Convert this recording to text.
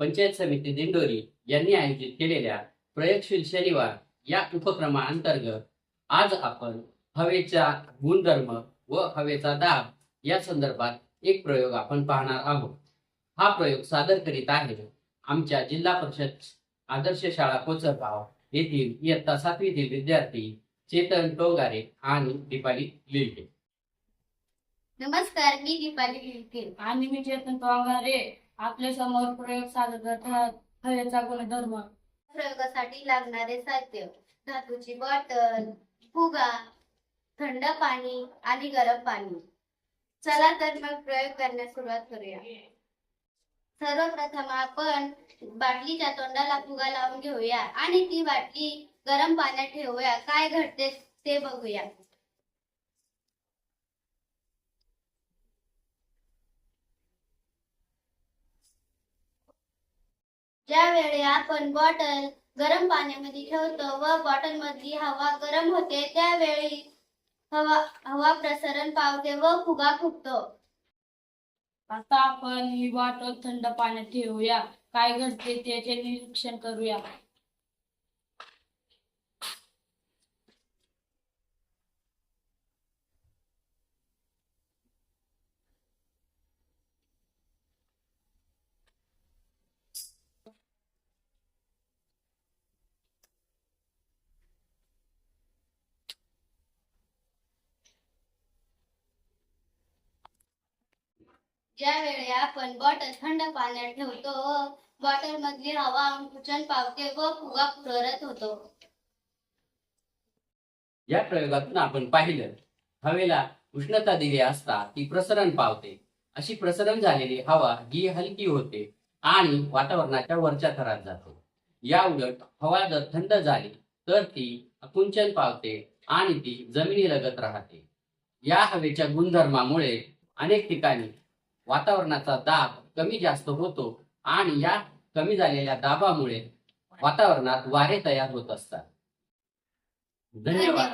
पंचायत समिती दिंडोरी यांनी आयोजित केलेल्या प्रयोगशील शनिवार या उपक्रमाअंतर्गत आज आपण हवेचा गुणधर्म व हवेचा दाब या संदर्भात एक प्रयोग आपण पाहणार आहोत. हा प्रयोग सादर करीत आहे आमच्या जिल्हा परिषद आदर्श शाळा कोचरगाव येथील इयत्ता सातवीतील विद्यार्थी चेतन टोंगारे आणि दीपाली लिलके नमस्कार मी दीपाली लिलके आणि मी चेतन पवार आपल्यासमोर प्रयोग सादर करतात हवेचा गुणधर्म. प्रयोगासाठी लागणारे साहित्य धातूची बॉटल फुगा थंड पाणी आणि गरम पाणी. चला तर मग प्रयोग करण्यास सुरुवात करूया. सर्वप्रथम आपण बाटलीच्या तोंडाला फुगा लावून घेऊया आणि ती बाटली गरम पाण्यात ठेवूया. काय घडते ते बघूया. ज्यावेळी आपण बॉटल गरम पाण्यामध्ये ठेवतो व बॉटल मधली हवा गरम होते त्यावेळी हवा हवा प्रसरण पावते व फुगा फुटतो आता आपण ही बॉटल थंड पाण्यात ठेवूया. काय घडते त्याचे निरीक्षण करूया. ज्यावेळी आपण बॉटल थंड पाण्यात ठेवतो बॉटल मधली हवा अंकुचन पावते व फुगा पुरत होतो. या प्रयोगातून आपण पाहिलं हवेला उष्णता दिली असता ती प्रसरण पावते. अशी प्रसरण झालेली हवा ही हलकी होते आणि वातावरणाच्या वरच्या थरात जाते. या उलट हवा जर थंड झाली तर ती आकुंचन पावते आणि ती जमिनीलगत राहते. या हवेच्या गुणधर्मामुळे अनेक ठिकाणी वातावरणाचा दाब कमी जास्त होतो आणि या कमी झालेल्या दाबामुळे वातावरणात वारे तयार होत असतात. धन्यवाद.